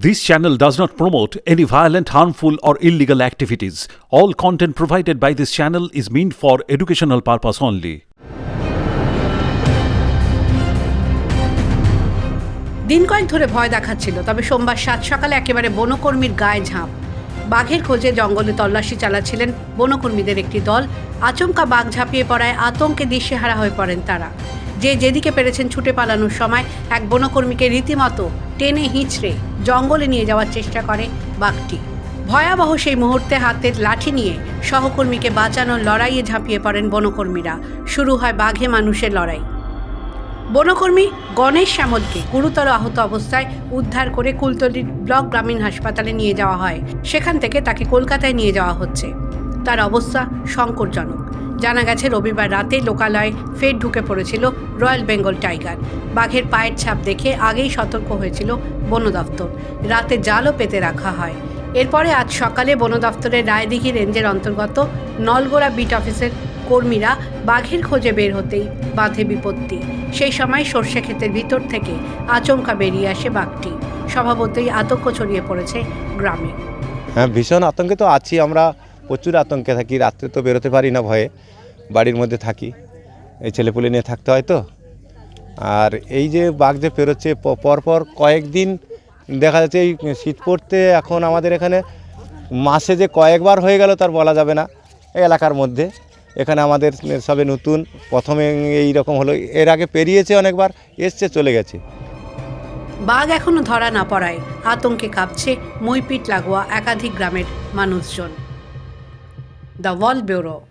This channel does not promote any violent, harmful, or illegal activities. All content provided by this channel is meant for educational purpose only. দিন কয়েক ধরে ভয় দেখাচ্ছিল তবে সোমবার সাত সকালে একেবারে বনকর্মীর গায়ে ঝাঁপ বাঘের খোঁজে জঙ্গলে তল্লাশি চালাচ্ছিলেন বনকর্মীদের একটি দল আচমকা বাঘ ঝাঁপিয়ে পড়ায় আতঙ্কে দিশেহারা হয়ে পড়েন তারা যে যেদিকে পেরেছেন ছুটে পালানোর সময়, এক বনকর্মীকে রীতিমতো টেনে হিঁচড়ে জঙ্গলে নিয়ে যাওয়ার চেষ্টা করে বাঘটি। ভয়াবহ সেই মুহূর্তে হাতের লাঠি নিয়ে সহকর্মীকে বাঁচানোর লড়াইয়ে ঝাঁপিয়ে পড়েন বনকর্মীরা। শুরু হয় বাঘে মানুষের লড়াই। বনকর্মী গণেশ শ্যামলকে গুরুতর আহত অবস্থায় উদ্ধার করে কুলতলির ব্লক গ্রামীণ হাসপাতালে নিয়ে যাওয়া হয়। সেখান থেকে তাকে কলকাতায় নিয়ে যাওয়া হচ্ছে। তার অবস্থা সংকটজনক। জানা গেছে, রবিবার রাতে লোকালয়ে ফের ঢুকে পড়েছিল রয়্যাল বেঙ্গল টাইগার। বাঘের পায়ের ছাপ দেখে আগেই সতর্ক হয়েছিল বন দফতর রাতে জালও পেতে রাখা হয়। এরপরে আজ সকালে বন দফতরের রায়দিঘি রেঞ্জের অন্তর্গত নলগোড়া বিট অফিসের কর্মীরা বাঘের খোঁজে বের হতেই বাঁধে বিপত্তি। সেই সময় সর্ষে ক্ষেতের ভিতর থেকে আচমকা বেরিয়ে আসে বাঘটি। স্বভাবতই আতঙ্ক ছড়িয়ে পড়েছে গ্রামে। হ্যাঁ ভীষণ আতঙ্কে তো আছি আমরা। প্রচুর আতঙ্কে থাকি, রাত্রে তো বেরোতে পারি না ভয়ে, বাড়ির মধ্যে থাকি। এই ছেলেপুলে নিয়ে থাকতে হয় তো। আর এই যে বাঘ যে পেরোচ্ছে পরপর কয়েকদিন দেখা যাচ্ছে এই শীত পড়তে এখন আমাদের এখানে মাসে যে কয়েকবার হয়ে গেল তার বলা যাবে না, এই এলাকার মধ্যে। এখানে আমাদের সবে নতুন, প্রথমে এই রকম হলো, এর আগে পেরিয়েছে অনেকবার, এসছে, চলে গেছে। বাঘ এখনও ধরা না পড়ায়, আতঙ্কে কাঁপছে মইপিট লাগোয়া একাধিক গ্রামের মানুষজন। The Wall Bureau.